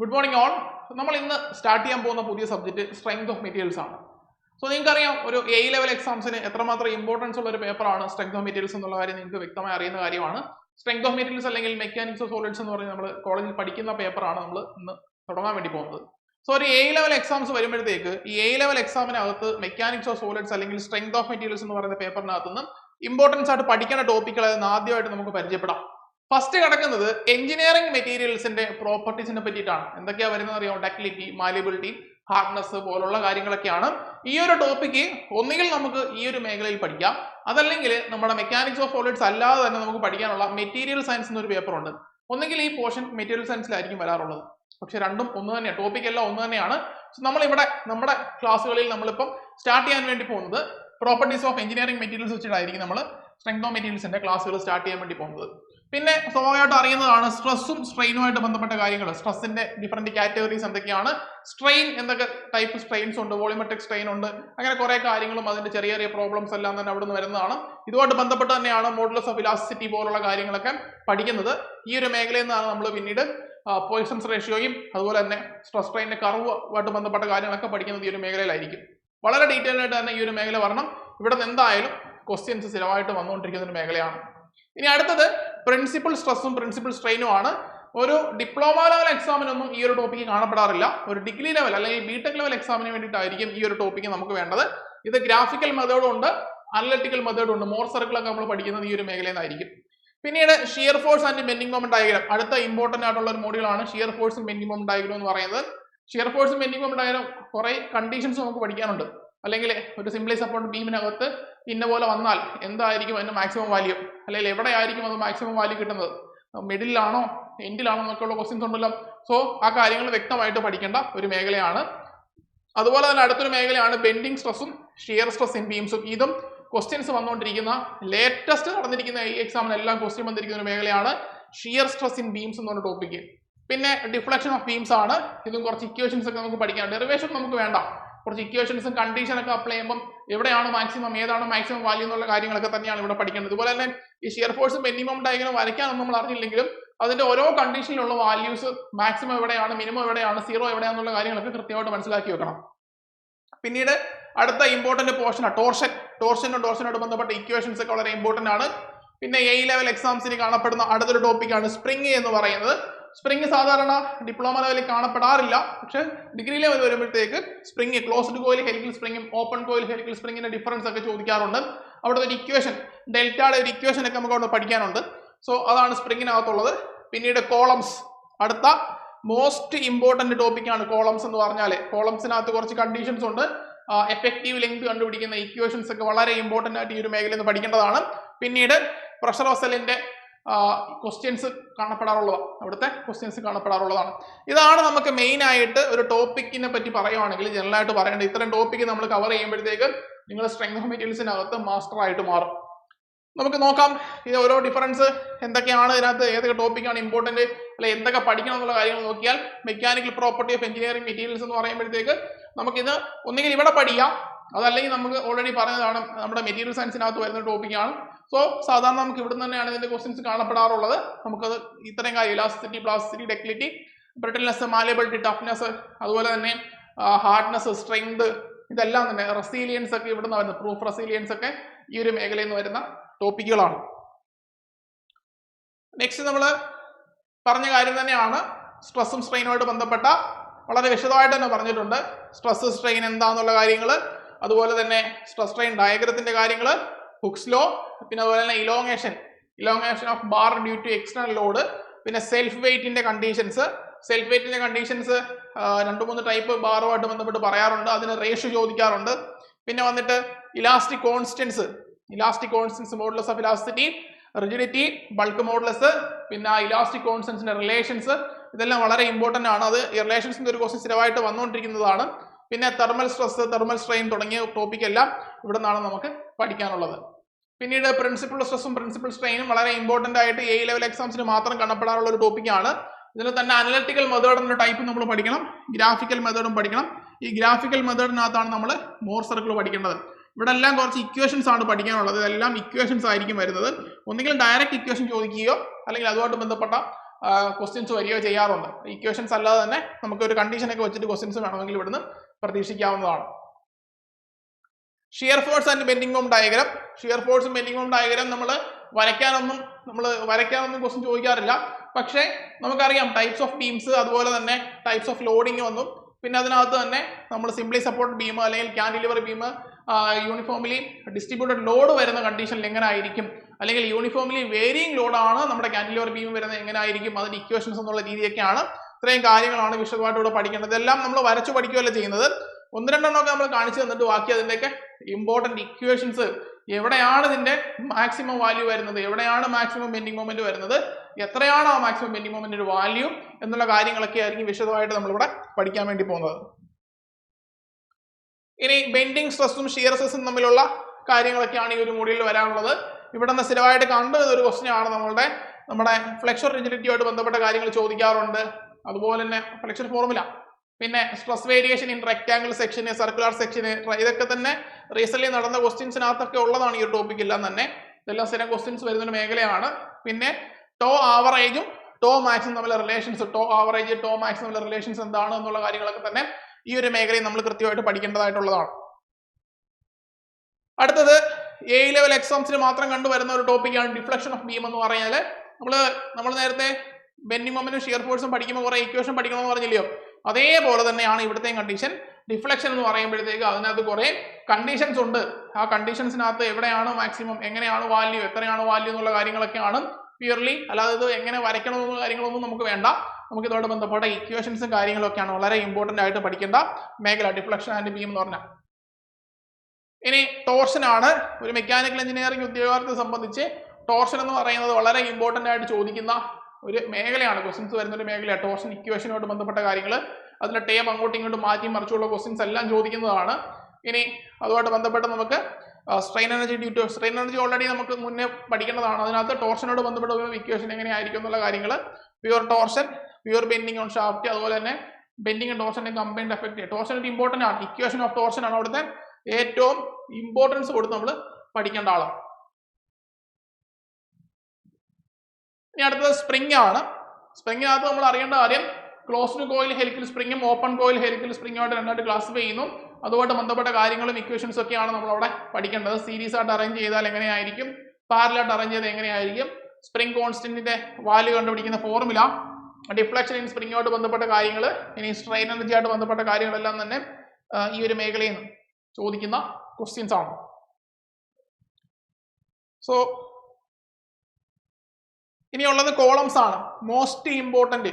Good morning all നമ്മൾ ഇന്ന് start ചെയ്യാൻ പോകുന്ന പുതിയ സബ്ജക്റ്റ് സ്ട്രെങ്ത് ഓഫ് മെറ്റീരിയൽസ് ആണ്. സോ നിങ്ങൾക്കറിയാം ഒരു എ ലെവൽ എക്സാംസിന് എത്രമാത്രം ഇമ്പോർട്ടൻസ് ഉള്ള ഒരു പേപ്പറാണ് സ്ട്രെങ്ത് ഓഫ് മെറ്റീരിയൽസ് എന്നുള്ള കാര്യം നിങ്ങൾക്ക് വ്യക്തമായി അറിയുന്ന കാര്യമാണ്. സ്ട്രെങ്ത് ഓഫ് മെറ്റീരിയൽസ് അല്ലെങ്കിൽ മെക്കാനിക്സ് ഓഫ് സോളിഡ്സ് എന്ന് പറഞ്ഞ് നമ്മൾ കോളേജിൽ പഠിക്കുന്ന പേപ്പറാണ് നമ്മൾ ഇന്ന് തുടങ്ങാൻ വേണ്ടി പോകുന്നത്. സോ ഒരു എ ലെവൽ എക്സാംസ് വരുമ്പോഴത്തേക്ക് ഈ എ ലെവൽ എക്സാമിനകത്ത് മെക്കാനിക്സ് ഓഫ് സോളിഡ്സ് അല്ലെങ്കിൽ സ്ട്രെങ്ത് ഓഫ് മെറ്റീരിയൽസ് എന്ന് പറയുന്ന പേപ്പറിനകത്ത് നിന്ന് ഇമ്പോർട്ടൻസ് ആയിട്ട് പഠിക്കേണ്ട ടോപ്പിക്കുകൾ ആദ്യമായിട്ട് നമുക്ക് പരിചയപ്പെടാം. ഫസ്റ്റ് കിടക്കുന്നത് എഞ്ചിനീയറിംഗ് മെറ്റീരിയൽസിന്റെ പ്രോപ്പർട്ടീസിനെ പറ്റിയിട്ടാണ്. എന്തൊക്കെയാ വരുന്നത് അറിയാം ഡക്ലിറ്റി മാലിബിലിറ്റി ഹാർഡ്നെസ് പോലുള്ള കാര്യങ്ങളൊക്കെയാണ്. ഈ ഒരു ടോപ്പിക്ക് ഒന്നുകിൽ നമുക്ക് ഈ ഒരു മേഖലയിൽ പഠിക്കാം. അതല്ലെങ്കിൽ നമ്മുടെ മെക്കാനിക്സ് ഓഫ് സോളിഡ്സ് അല്ലാതെ തന്നെ നമുക്ക് പഠിക്കാനുള്ള മെറ്റീരിയൽ സയൻസ് എന്നൊരു പേപ്പർ ഉണ്ട്. ഒന്നുകിൽ ഈ പോർഷൻ മെറ്റീരിയൽ സയൻസിലായിരിക്കും വരാറുള്ളത്. പക്ഷെ രണ്ടും ഒന്ന് തന്നെയാണ് ടോപ്പിക് എല്ലാം ഒന്ന് തന്നെയാണ്. നമ്മളിവിടെ നമ്മുടെ ക്ലാസ്സുകളിൽ നമ്മളിപ്പം സ്റ്റാർട്ട് ചെയ്യാൻ വേണ്ടി പോകുന്നത് പ്രോപ്പർട്ടീസ് ഓഫ് എഞ്ചിനീയറിംഗ് മെറ്റീരിയൽസ് വെച്ചിട്ടായിരിക്കും നമ്മൾ സ്ട്രെങ്ത് ഓഫ് മെറ്റീരിയൽസിന്റെ ക്ലാസ്സുകൾ സ്റ്റാർട്ട് ചെയ്യാൻ വേണ്ടി പോകുന്നത്. പിന്നെ സ്വാഭാവികമായിട്ട് അറിയുന്നതാണ് സ്ട്രെസ്സും സ്ട്രെയിനുമായിട്ട് ബന്ധപ്പെട്ട കാര്യങ്ങൾ സ്ട്രെസ്സിന്റെ ഡിഫറെന്റ് കാറ്റഗറീസ് എന്തൊക്കെയാണ്? സ്ട്രെയിൻ എന്തൊക്കെ ടൈപ്പ് സ്ട്രെയിൻസ് ഉണ്ട് വോളിമെട്രിക് സ്ട്രെയിൻ ഉണ്ട്. അങ്ങനെ കുറെ കാര്യങ്ങളും അതിന്റെ ചെറിയ ചെറിയ പ്രോബ്ലംസ് എല്ലാം തന്നെ അവിടെ നിന്ന് വരുന്നതാണ്. ഇതുമായിട്ട് ബന്ധപ്പെട്ട് തന്നെയാണ് മോഡുലസ് ഓഫ് ഇലാസ്റ്റിസിറ്റി പോലുള്ള കാര്യങ്ങളൊക്കെ പഠിക്കുന്നത്. ഈ ഒരു മേഖലയിൽ നിന്നാണ് നമ്മൾ പിന്നീട് പോയിസൺസ് റേഷ്യോയും അതുപോലെ തന്നെ സ്ട്രെസ് സ്ട്രെയിനിന്റെ കർവുമായിട്ട് ബന്ധപ്പെട്ട കാര്യങ്ങളൊക്കെ പഠിക്കുന്നത് ഈ ഒരു മേഖലയിലായിരിക്കും. വളരെ ഡീറ്റെയിൽ ആയിട്ട് തന്നെ ഈ ഒരു മേഖല വരണം. ഇവിടെ നിന്ന് എന്തായാലും ക്വസ്റ്റ്യൻസ് സ്ഥിരമായിട്ട് വന്നുകൊണ്ടിരിക്കുന്ന ഒരു മേഖലയാണ്. ഇനി അടുത്തത് പ്രിൻസിപ്പൽ സ്ട്രെസ്സും പ്രിൻസിപ്പൽ സ്ട്രെയിനും ആണ്. ഒരു ഡിപ്ലോമ ലെവൽ എക്സാമിനൊന്നും ഈ ഒരു ടോപ്പിക്ക് കാണപ്പെടാറില്ല. ഒരു ഡിഗ്രി ലെവൽ അല്ലെങ്കിൽ ബിടെക് ലെവൽ എക്സാമിന് വേണ്ടിയിട്ടായിരിക്കും ഈ ഒരു ടോപ്പിക്ക് നമുക്ക് വേണ്ടത്. ഇത് ഗ്രാഫിക്കൽ മെത്തേഡും ഉണ്ട് അനലറ്റിക്കൽ മെത്തേഡും ഉണ്ട്. മോർ സർക്കിളൊക്കെ നമ്മൾ പഠിക്കുന്നത് ഈ ഒരു മേഖലയിൽ നിന്നായിരിക്കും. പിന്നീട് shear force and bending moment diagram അടുത്ത ഇമ്പോർട്ടന്റ് ആയിട്ടുള്ള ഒരു മോഡ്യൂളാണ് ഷിയർ ഫോഴ്സും ബെൻഡിംഗ് മോമെന്റ് ഡയഗ്രാം എന്ന് പറയുന്നത്. ഷിയർ ഫോഴ്സും ബെൻഡിംഗ് മോമെന്റ് ഡയഗ്രാം കുറേ കണ്ടീഷൻസ് നമുക്ക് പഠിക്കാനുണ്ട്. അല്ലെങ്കിൽ ഒരു സിംപ്ലി സപ്പോർട്ട് ബീമിനകത്ത് ഇന്ന പോലെ വന്നാൽ എന്തായിരിക്കും അതിന്റെ മാക്സിമം വാല്യൂ അല്ലെങ്കിൽ എവിടെ ആയിരിക്കും അത് മാക്സിമം വാല്യൂ കിട്ടുന്നത്? മിഡിലാണോ എൻഡിലാണോ എന്നൊക്കെയുള്ള ക്വസ്റ്റ്യൻസ് ഉണ്ടല്ലോ. സോ ആ കാര്യങ്ങൾ വ്യക്തമായിട്ട് പഠിക്കേണ്ട ഒരു മേഖലയാണ്. അതുപോലെ തന്നെ അടുത്തൊരു മേഖലയാണ് ബെൻഡിങ് സ്ട്രെസ്സും ഷിയർ സ്ട്രെസ് ഇൻ ബീംസും ഇതും ക്വസ്റ്റ്യൻസ് വന്നുകൊണ്ടിരിക്കുന്ന ലേറ്റസ്റ്റ് നടന്നിരിക്കുന്ന ഈ എക്സാമിനെല്ലാം ക്വസ്റ്റ്യൻ വന്നിരിക്കുന്ന ഒരു മേഖലയാണ് ഷിയർ സ്ട്രെസ് ഇൻ ബീംസ് എന്ന് പറഞ്ഞ ടോപ്പിക്ക് പിന്നെ ഡിഫ്ലക്ഷൻ ഓഫ് ബീംസ് ആണ്. ഇതും കുറച്ച് ഇക്വേഷൻസ് ഒക്കെ നമുക്ക് പഠിക്കാം. ഡെറിവേഷൻ നമുക്ക് വേണ്ട. കുറച്ച് ഇക്വേഷൻസും കണ്ടീഷനൊക്കെ അപ്ലൈ ചെയ്യുമ്പോൾ എവിടെയാണ് മാക്സിമം ഏതാണ് മാക്സിമം വാല്യൂ എന്നുള്ള കാര്യങ്ങളൊക്കെ തന്നെയാണ് ഇവിടെ പഠിക്കേണ്ടത്. അതുപോലെ തന്നെ ഈ ഷിയർ ഫോഴ്സ് മിനിമം ഡയഗ്രം വരയ്ക്കാനൊന്നും നമ്മൾ അറിഞ്ഞില്ലെങ്കിലും അതിന്റെ ഓരോ കണ്ടീഷനിലുള്ള വാല്യൂസ് മാക്സിമം എവിടെയാണ് മിനിമം എവിടെയാണ് സീറോ എവിടെയാണെന്നുള്ള കാര്യങ്ങളൊക്കെ കൃത്യമായിട്ട് മനസ്സിലാക്കി വെക്കണം. പിന്നീട് അടുത്ത ഇമ്പോർട്ടന്റ് പോർഷനാണ് ടോർഷൻ ടോർഷനും ടോർഷനോട് ബന്ധപ്പെട്ട ഇക്വേഷൻസ് ഒക്കെ വളരെ ഇമ്പോർട്ടന്റ് ആണ്. പിന്നെ എ ലെവൽ എക്സാംസിന് കാണപ്പെടുന്ന അടുത്തൊരു ടോപ്പിക്കാണ് സ്പ്രിങ് എന്ന് പറയുന്നത്. സ്പ്രിങ് സാധാരണ ഡിപ്ലോമ ലെവലിൽ കാണപ്പെടാറില്ല. പക്ഷെ ഡിഗ്രി ലെവൽ വരുമ്പോഴത്തേക്ക് സ്പ്രിങ് ക്ലോസ്ഡ് കോയിൽ ഹെലിക്കൽ സ്പ്രിങ്ങും ഓപ്പൺ കോയിൽ ഹെലിക്കൽ സ്പ്രിങ്ങിന്റെ ഡിഫറൻസ് ഒക്കെ ചോദിക്കാറുണ്ട്. അവിടെ ഒരു ഇക്വേഷൻ ഡെൽറ്റയുടെ ഒരു ഇക്വേഷൻ ഒക്കെ നമുക്ക് അവിടെ പഠിക്കാനുണ്ട്. സോ അതാണ് സ്പ്രിങ്ങിനകത്തുള്ളത് പിന്നീട് കോളംസ് അടുത്ത മോസ്റ്റ് ഇമ്പോർട്ടന്റ് ടോപ്പിക്കാണ് കോളംസ് എന്ന് പറഞ്ഞാൽ കോളംസിനകത്ത് കുറച്ച് കണ്ടീഷൻസ് ഉണ്ട്. എഫക്റ്റീവ് ലെങ്ത് കണ്ടുപിടിക്കുന്ന ഇക്വേഷൻസ് ഒക്കെ വളരെ ഇമ്പോർട്ടന്റ് ആയിട്ട് ഈ ഒരു മേഖലയിൽ നിന്ന് പഠിക്കേണ്ടതാണ്. പിന്നീട് പ്രഷർ വെസലിന്റെ ക്വസ്റ്റ്യൻസ് കാണപ്പെടാറുള്ളതാണ് അവിടുത്തെ ക്വസ്റ്റ്യൻസ് കാണപ്പെടാറുള്ളതാണ്. ഇതാണ് നമുക്ക് മെയിൻ ആയിട്ട് ഒരു ടോപ്പിക്കിനെ പറ്റി പറയുവാണെങ്കിൽ ജനറൽ ആയിട്ട് പറയേണ്ടത്. ഇത്തരം ടോപ്പിക്ക് നമ്മൾ കവർ ചെയ്യുമ്പോഴത്തേക്ക് നിങ്ങൾ സ്ട്രെങ്ത് ഓഫ് മെറ്റീരിയൽസിനകത്ത് മാസ്റ്റർ ആയിട്ട് മാറും. നമുക്ക് നോക്കാം. ഇത് ഓരോ ഡിഫറൻസ് എന്തൊക്കെയാണ് ഇതിനകത്ത് ഏതൊക്കെ ടോപ്പിക്കാണ് ഇമ്പോർട്ടന്റ് അല്ലെ എന്തൊക്കെ പഠിക്കണം എന്നുള്ള കാര്യങ്ങൾ നോക്കിയാൽ mechanical property of engineering materials എന്ന് പറയുമ്പോഴത്തേക്ക് നമുക്കിത് ഒന്നുകിൽ ഇവിടെ പഠിക്കാം. അതല്ലെങ്കിൽ നമുക്ക് ഓൾറെഡി പറഞ്ഞതാണ് നമ്മുടെ മെറ്റീരിയൽ സയൻസിനകത്ത് വരുന്ന ടോപ്പിക്കാണ് സോ സാധാരണ നമുക്ക് ഇവിടെ തന്നെയാണ് ഇതിന്റെ ക്വസ്റ്റ്യൻസ് കാണപ്പെടാറുള്ളത്. നമുക്കത് ഇത്രയും കാര്യം elasticity plasticity ductility brittleness malleability toughness അതുപോലെ തന്നെ ഹാർഡ്നെസ് സ്ട്രെങ്ത് ഇതെല്ലാം തന്നെ റെസീലിയൻസ് ഒക്കെ ഇവിടുന്ന് വരുന്നത്. പ്രൂഫ് റെസീലിയൻസ് ഒക്കെ ഈ ഒരു മേഖലയിൽ നിന്ന് വരുന്ന ടോപ്പിക്കുകളാണ് നെക്സ്റ്റ് നമ്മൾ പറഞ്ഞ കാര്യം തന്നെയാണ് സ്ട്രെസ്സും സ്ട്രെയിനുമായിട്ട് ബന്ധപ്പെട്ട വളരെ വിശദമായിട്ട് തന്നെ പറഞ്ഞിട്ടുണ്ട്. സ്ട്രെസ് സ്ട്രെയിൻ എന്താന്നുള്ള കാര്യങ്ങൾ അതുപോലെ തന്നെ സ്ട്രെസ് സ്ട്രെയിൻ ഡയഗ്രത്തിന്റെ കാര്യങ്ങൾ ഹുക്സ് ലോ പിന്നെ അതുപോലെ തന്നെ elongation elongation of bar due to external load പിന്നെ സെൽഫ് വെയിറ്റിന്റെ കണ്ടീഷൻസ് സെൽഫ് വെയിറ്റിന്റെ കണ്ടീഷൻസ് രണ്ട് മൂന്ന് ടൈപ്പ് ബാറുമായിട്ട് ബന്ധപ്പെട്ട് പറയാറുണ്ട്. അതിന് റേഷ്യോ ചോദിക്കാറുണ്ട്. പിന്നെ വന്നിട്ട് elastic constants elastic constants modulus of elasticity rigidity bulk modulus പിന്നെ ഇലാസ്റ്റിക് കോൺസ്റ്റൻസിന്റെ റിലേഷൻസ് ഇതെല്ലാം വളരെ ഇമ്പോർട്ടന്റ് ആണ്. അത് ഈ റിലേഷൻസിന്റെ ഒരു ക്വസ്റ്റ്യൻ സ്ഥിരമായിട്ട് വന്നുകൊണ്ടിരിക്കുന്നതാണ്. പിന്നെ തെർമൽ സ്ട്രെസ് തെർമൽ സ്ട്രെയിൻ തുടങ്ങിയ ടോപ്പിക് എല്ലാം ഇവിടെ നിന്നാണ് നമുക്ക് പഠിക്കാനുള്ളത്. പിന്നീട് പ്രിൻസിപ്പൽ സ്ട്രെസ്സും പ്രിൻസിപ്പൽ സ്ട്രെയിനും വളരെ ഇമ്പോർട്ടന്റ് ആയിട്ട് എ ലെവൽ എക്സാംസിന് മാത്രം കാണപ്പെടാറുള്ള ഒരു ടോപ്പിക്കാണ് ഇതിൽ തന്നെ അനലറ്റിക്കൽ മെത്തേഡിന്റെ ടൈപ്പ് നമ്മൾ പഠിക്കണം. ഗ്രാഫിക്കൽ മെത്തേഡും പഠിക്കണം. ഈ ഗ്രാഫിക്കൽ മെത്തേഡിനകത്താണ് നമ്മൾ മോർ സർക്കിൾ പഠിക്കേണ്ടത്. ഇവിടെ എല്ലാം കുറച്ച് ഇക്വേഷൻസ് ആണ് പഠിക്കാനുള്ളത്. ഇതെല്ലാം ഇക്വേഷൻസ് ആയിരിക്കും വരുന്നത്. ഒന്നുകിൽ ഡയറക്റ്റ് ഇക്വേഷൻ ചോദിക്കുകയോ അല്ലെങ്കിൽ അതുമായിട്ട് ബന്ധപ്പെട്ട ക്വസ്റ്റ്യൻസ് വരികയോ ചെയ്യാറുണ്ട്. ഇക്വേഷൻസ് അല്ലാതെ തന്നെ നമുക്ക് ഒരു കണ്ടീഷനൊക്കെ വെച്ചിട്ട് ക്വസ്റ്റ്യൻസ് വേണമെങ്കിൽ ഇവിടുന്ന് പ്രതീക്ഷിക്കാവുന്നതാണ്. Shear force and bending home diagram shear ഫോഴ്സും ബെൻഡിംഗ് ഹോം ഡയഗ്രാം നമ്മൾ വരയ്ക്കാനൊന്നും നമ്മൾ വരയ്ക്കാനൊന്നും ക്വസ്റ്റ്യൻ ചോദിക്കാറില്ല. പക്ഷേ നമുക്കറിയാം ടൈപ്സ് ഓഫ് ബീംസ് അതുപോലെ തന്നെ ടൈപ്സ് ഓഫ് ലോഡിംഗ് ഒന്നും പിന്നെ അതിനകത്ത് തന്നെ നമ്മൾ സിംപ്ലി സപ്പോർട്ട് ബീം അല്ലെങ്കിൽ cantilever beam uniformly distributed load വരുന്ന കണ്ടീഷനിൽ എങ്ങനെ ആയിരിക്കും? അല്ലെങ്കിൽ യൂണിഫോംലി വേരിയിങ് ലോഡാണ് നമ്മുടെ ക്യാൻഡിലിവർ ബീം വരുന്നത് എങ്ങനെ ആയിരിക്കും? അതിന്റെ ഇക്വേഷൻസ് എന്നുള്ള രീതിയൊക്കെയാണ് ഇത്രയും കാര്യങ്ങളാണ് വിശദമായിട്ട് ഇവിടെ പഠിക്കേണ്ടത്. ഇതെല്ലാം നമ്മൾ വരച്ചു പഠിക്കുകയല്ല ചെയ്യുന്നത്? ഒന്ന് രണ്ടെണ്ണമൊക്കെ നമ്മൾ കാണിച്ചു തന്നിട്ട് ബാക്കി അതിന്റെയൊക്കെ ഇമ്പോർട്ടന്റ് ഇക്വേഷൻസ് എവിടെയാണ് ഇതിന്റെ മാക്സിമം വാല്യൂ വരുന്നത്? എവിടെയാണ് മാക്സിമം ബെൻഡിങ് മൊമെന്റ് വരുന്നത്? എത്രയാണ് ആ മാക്സിമം ബെൻഡിങ് മൊമെന്റിന്റെ വാല്യൂ എന്നുള്ള കാര്യങ്ങളൊക്കെ ആയിരിക്കും വിശദമായിട്ട് നമ്മളിവിടെ പഠിക്കാൻ വേണ്ടി പോകുന്നത്. ഇനി ബെൻഡിങ് സ്ട്രെസ്സും ഷിയർ സ്ട്രെസ്സും തമ്മിലുള്ള കാര്യങ്ങളൊക്കെയാണ് ഈ ഒരു മോഡ്യൂളിൽ വരാനുള്ളത്. ഇവിടെ നിന്ന് സ്ഥിരമായിട്ട് കണ്ടുവരുന്ന ഒരു ക്വസ്റ്റ്യൻ ആണ് നമ്മളുടെ നമ്മുടെ ഫ്ലെക്ചർ റിജിഡിറ്റിയുമായിട്ട് ബന്ധപ്പെട്ട കാര്യങ്ങൾ ചോദിക്കാറുണ്ട്. അതുപോലെ തന്നെ ഫ്ലക്ഷൻ ഫോർമുല പിന്നെ സ്ട്രെസ് വേരിയേഷൻ ഇൻ റെക്ടാംഗിൾ സെക്ഷന് സർക്കുലർ സെക്ഷന് ഇതൊക്കെ തന്നെ റീസെന്റ് നടന്ന ക്വസ്റ്റ്യൻസിനകത്തൊക്കെ ഉള്ളതാണ് ഈ ഒരു ടോപ്പിക് എല്ലാം തന്നെ. ഇതെല്ലാം സ്ഥിരം ക്വസ്റ്റ്യൻസ് വരുന്ന ഒരു മേഖലയാണ്. പിന്നെ ടോ ആവറേജും ടോ മാക്സും തമ്മിലുള്ള relations tau average tau max തമ്മിലുള്ള റിലേഷൻസ് എന്താണ് എന്നുള്ള കാര്യങ്ങളൊക്കെ തന്നെ ഈ ഒരു മേഖലയിൽ നമ്മൾ കൃത്യമായിട്ട് പഠിക്കേണ്ടതായിട്ടുള്ളതാണ്. അടുത്തത് എ ലെവൽ എക്സാംസിന് മാത്രം കണ്ടുവരുന്ന ഒരു ടോപ്പിക്കാണ് ഡിഫ്ലക്ഷൻ ഓഫ് ബീം എന്ന് പറഞ്ഞാൽ നമ്മൾ നമ്മൾ നേരത്തെ മൊമെന്റും ഷിയർ ഫോഴ്സും പഠിക്കുമ്പോൾ കുറെ ഇക്വേഷൻ പഠിക്കണമെന്ന് പറഞ്ഞില്ലയോ? അതേപോലെ തന്നെയാണ് ഇവിടുത്തെ കണ്ടീഷൻ ഡിഫ്ലക്ഷൻ എന്ന് പറയുമ്പോഴത്തേക്ക് അതിനകത്ത് കുറേ കണ്ടീഷൻസ് ഉണ്ട്. ആ കണ്ടീഷൻസിനകത്ത് എവിടെയാണ് മാക്സിമം എങ്ങനെയാണ് വാല്യൂ എത്രയാണ് വാല്യൂ എന്നുള്ള കാര്യങ്ങളൊക്കെയാണ് പ്യൂർലി അല്ലാതെ ഇത് എങ്ങനെ വരയ്ക്കണമെന്നുള്ള കാര്യങ്ങളൊന്നും നമുക്ക് വേണ്ട. നമുക്ക് ഇതോട് ബന്ധപ്പെട്ട ഇക്വേഷൻസും കാര്യങ്ങളൊക്കെയാണ് വളരെ ഇമ്പോർട്ടന്റ് ആയിട്ട് പഠിക്കേണ്ട മേഖല ഡിഫ്ലക്ഷൻ ആൻഡ് ബീം എന്ന് പറഞ്ഞാൽ. ഇനി ടോർഷൻ ആണ് ഒരു മെക്കാനിക്കൽ എഞ്ചിനീയറിംഗ് ഉദ്യോഗാർത്ഥിയെ സംബന്ധിച്ച് ടോർഷൻ എന്ന് പറയുന്നത് വളരെ ഇമ്പോർട്ടന്റ് ആയിട്ട് ചോദിക്കുന്ന ഒരു മേഖലയാണ്. ക്വസ്റ്റ്യൻസ് വരുന്ന ഒരു മേഖലയാണ്. ടോർഷൻ ഇക്വേഷനോട് ബന്ധപ്പെട്ട കാര്യങ്ങൾ. അതിൽ ടേം അങ്ങോട്ടും ഇങ്ങോട്ടും മാറ്റി മറിച്ചുള്ള ക്വസ്റ്റ്യൻസ് എല്ലാം ചോദിക്കുന്നതാണ്. ഇനി അതുമായിട്ട് ബന്ധപ്പെട്ട് നമുക്ക് strain energy due to strain energy already നമുക്ക് മുന്നേ പഠിക്കേണ്ടതാണ്. അതിനകത്ത് ടോർഷനോട് ബന്ധപ്പെട്ട ഇക്വേഷൻ എങ്ങനെയായിരിക്കും എന്നുള്ള കാര്യങ്ങൾ. Pure torsion pure bending on shaft അതുപോലെ തന്നെ ബെൻഡിങ് ടോർഷന്റെ കമ്പൈൻഡ് എഫക്റ്റ് ടോർഷൻ ഒരു ഇമ്പോർട്ടന്റ് ആണ്. ഇക്വേഷൻ ഓഫ് ടോർഷൻ ആണ് അവിടുത്തെ ഏറ്റവും ഇമ്പോർട്ടൻസ് കൊടുത്ത് നമ്മൾ പഠിക്കേണ്ട ആളാണ്. ഇനി അടുത്തത് സ്പ്രിംഗ് ആണ്. സ്പ്രിങ്ങിനകത്ത് നമ്മൾ അറിയേണ്ട കാര്യം ക്ലോസ്ഡ് കോയിൽ ഹെലിക്കൽ സ്പ്രിങ്ങും ഓപ്പൺ കോയിൽ ഹെലിക്കൽ സ്പ്രിങ്ങുമായിട്ട് രണ്ടായിട്ട് ക്ലാസിഫൈ ചെയ്യുന്നു. അതുമായിട്ട് ബന്ധപ്പെട്ട കാര്യങ്ങളും ഇക്വേഷൻസ് ഒക്കെയാണ് നമ്മൾ അവിടെ പഠിക്കേണ്ടത്. സീരീസ് ആയിട്ട് അറേഞ്ച് ചെയ്താൽ എങ്ങനെയായിരിക്കും? പാരലായിട്ട് അറേഞ്ച് ചെയ്താൽ എങ്ങനെയായിരിക്കും? സ്പ്രിംഗ് കോൺസ്റ്റന്റിന്റെ വാല്യൂ കണ്ടുപിടിക്കുന്ന ഫോർമുല ഡിഫ്ലക്ഷൻ ഇൻ സ്പ്രിങ്ങുമായിട്ട് ബന്ധപ്പെട്ട കാര്യങ്ങൾ ഇനി സ്ട്രെയിൻ എനർജി ആയിട്ട് ബന്ധപ്പെട്ട കാര്യങ്ങളെല്ലാം തന്നെ ഈ ഒരു മേഖലയിൽ നിന്ന് ചോദിക്കുന്ന ക്വസ്റ്റ്യൻസ് ആണ്. സോ ഇനിയുള്ളത് കോളംസ് ആണ്. മോസ്റ്റ് ഇമ്പോർട്ടന്റ്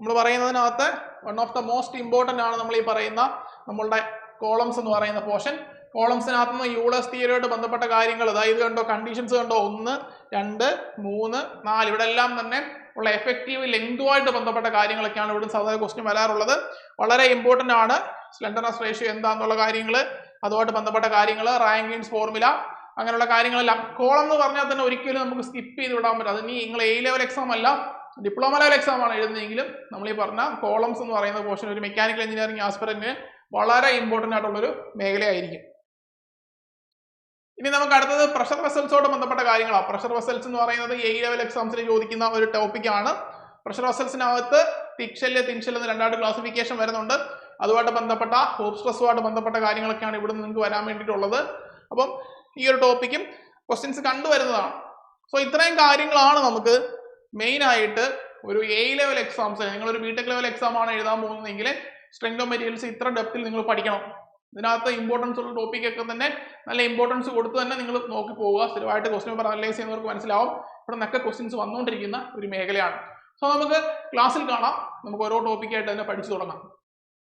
നമ്മൾ പറയുന്നതിനകത്ത് one of the most important ആണ് നമ്മൾ ഈ പറയുന്ന നമ്മളുടെ കോളംസ് എന്ന് പറയുന്ന പോർഷൻ കോളംസിനകത്ത് നിന്ന് യൂളസ് തിയറിയോട് ബന്ധപ്പെട്ട കാര്യങ്ങൾ അതായത് കണ്ടോ കണ്ടീഷൻസ് കണ്ടോ? ഒന്ന് രണ്ട് മൂന്ന് നാല്. ഇവിടെ എല്ലാം തന്നെ ഉള്ള എഫക്റ്റീവ് ലെങ്തുമായിട്ട് ബന്ധപ്പെട്ട കാര്യങ്ങളൊക്കെയാണ് ഇവിടെ സാധാരണ ക്വസ്റ്റ്യൻ വരാറുള്ളത്. വളരെ ഇമ്പോർട്ടന്റ് ആണ്. സ്ലെൻഡർനെസ് റേഷ്യോ എന്താണെന്നുള്ള കാര്യങ്ങൾ അതുമായിട്ട് ബന്ധപ്പെട്ട കാര്യങ്ങൾ റാങ്കിൻസ് ഫോർമുല അങ്ങനെയുള്ള കാര്യങ്ങളെല്ലാം. കോളം എന്ന് പറഞ്ഞാൽ തന്നെ ഒരിക്കലും നമുക്ക് സ്കിപ്പ് ചെയ്ത് വിടാൻ പറ്റും അത് നിങ്ങൾ എ ലെവൽ എക്സാം അല്ല ഡിപ്ലോമ ലെവൽ എക്സാം ആണ് എഴുതുന്നതെങ്കിലും നമ്മൾ ഈ പറഞ്ഞ കോളംസ് എന്ന് പറയുന്ന പോർഷൻ ഒരു മെക്കാനിക്കൽ എഞ്ചിനീയറിംഗ് ആസ്പിറന്റിന് വളരെ ഇമ്പോർട്ടന്റ് ആയിട്ടുള്ളൊരു മേഖലയായിരിക്കും. ഇനി നമുക്ക് അടുത്തത് പ്രഷർ വെസൽസോട് ബന്ധപ്പെട്ട കാര്യങ്ങളാണ്. പ്രഷർ വെസൽസ് എന്ന് പറയുന്നത് എ ലെവൽ എക്സാംസിന് ചോദിക്കുന്ന ഒരു ടോപ്പിക്കാണ് പ്രഷർ വെസൽസിനകത്ത് തിക്ഷൽ തിൻഷൽ എന്ന് രണ്ടായിട്ട് ക്ലാസിഫിക്കേഷൻ വരുന്നുണ്ട്. അതുമായിട്ട് ബന്ധപ്പെട്ട ഹോപ്പ് സ്ട്രെസ്സുമായിട്ട് ബന്ധപ്പെട്ട കാര്യങ്ങളൊക്കെയാണ് ഇവിടുന്ന് നിങ്ങൾക്ക് വരാൻ വേണ്ടിയിട്ടുള്ളത്. അപ്പം ഈ ഒരു ടോപ്പിക്കും ക്വസ്റ്റ്യൻസ് കണ്ടുവരുന്നതാണ്. സോ ഇത്രയും കാര്യങ്ങളാണ് നമുക്ക് മെയിനായിട്ട് ഒരു എ ലെവൽ എക്സാംസ് നിങ്ങൾ ഒരു ബിടെക് ലെവൽ എക്സാം ആണ് എഴുതാൻ പോകുന്നതെങ്കിൽ സ്ട്രെങ്ത് ഓഫ് മെറ്റീരിയൽസ് ഇത്ര ഡെപ്തിൽ നിങ്ങൾ പഠിക്കണം. ഇതിനകത്ത് ഇമ്പോർട്ടൻസ് ഉള്ള ടോപ്പിക് ഒക്കെ തന്നെ നല്ല ഇമ്പോർട്ടൻസ് കൊടുത്ത് തന്നെ നിങ്ങൾ നോക്കി പോവുക. സ്ഥിരമായിട്ട് ക്വസ്റ്റ്യൻ പേപ്പർ അനലൈസ് ചെയ്യുന്നവർക്ക് മനസ്സിലാവും. ഇവിടെ നിന്നൊക്കെ ക്വസ്റ്റ്യൻസ് വന്നുകൊണ്ടിരിക്കുന്ന ഒരു മേഖലയാണ്. സോ നമുക്ക് ക്ലാസ്സിൽ കാണാം. നമുക്ക് ഓരോ ടോപ്പിക്കായിട്ട് തന്നെ പഠിച്ചു തുടങ്ങാം.